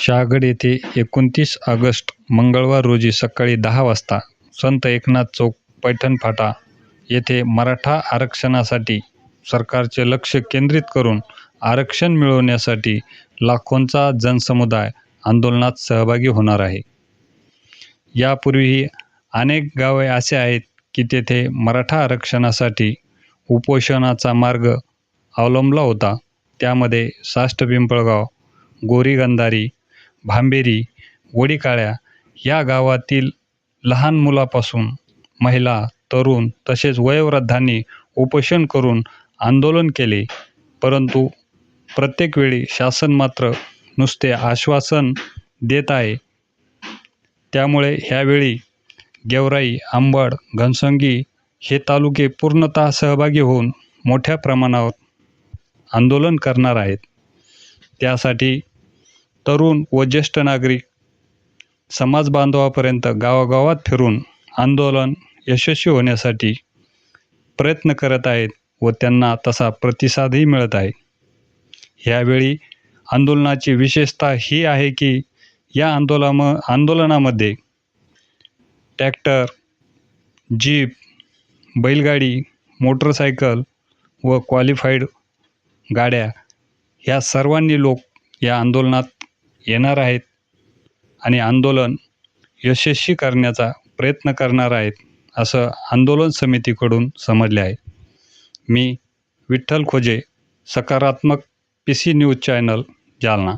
शहागड येथे एकोणतीस ऑगस्ट मंगळवार रोजी सकाळी दहा वाजता संत एकनाथ चौक पैठण फाटा येथे मराठा आरक्षणासाठी सरकारचे लक्ष केंद्रित करून आरक्षण मिळवण्यासाठी लाखोंचा जनसमुदाय आंदोलनात सहभागी होणार आहे. यापूर्वीही अनेक गावे असे आहेत की तेथे मराठा आरक्षणासाठी उपोषणाचा मार्ग अवलंबला होता. त्यामध्ये साष्ट पिंपळगाव गोरी गंधारी भांबेरी वडीकाळ्या या गावातील लहान मुलापासून महिला तरुण तसेच वयोवृद्धांनी उपोषण करून आंदोलन केले. परंतु प्रत्येक वेळी शासन मात्र नुसते आश्वासन देत आहे. त्यामुळे ह्यावेळी गेवराई आंबड घनसंगी हे तालुके पूर्णतः सहभागी होऊन मोठ्या प्रमाणावर आंदोलन करणार आहेत. त्यासाठी तरुण व ज्येष्ठ नागरिक समाज बांधवापर्यंत गावागावात फिरून आंदोलन यशस्वी होण्यासाठी प्रयत्न करत आहेत व त्यांना तसा प्रतिसादही मिळत आहे. ह्यावेळी आंदोलनाची विशेषता ही आहे की या आंदोलम आंदोलनामध्ये ट्रॅक्टर जीप बैलगाडी मोटरसायकल व क्वालिफाईड गाड्या ह्या सर्वांनी लोक या आंदोलनात येणार आहेत आणि आंदोलन यशस्वी करण्याचा प्रयत्न करणार आहेत असं आंदोलन समितीकडून समजले आहे. मी Vitthal Khoje Sakaratmak P C news channel Jalna.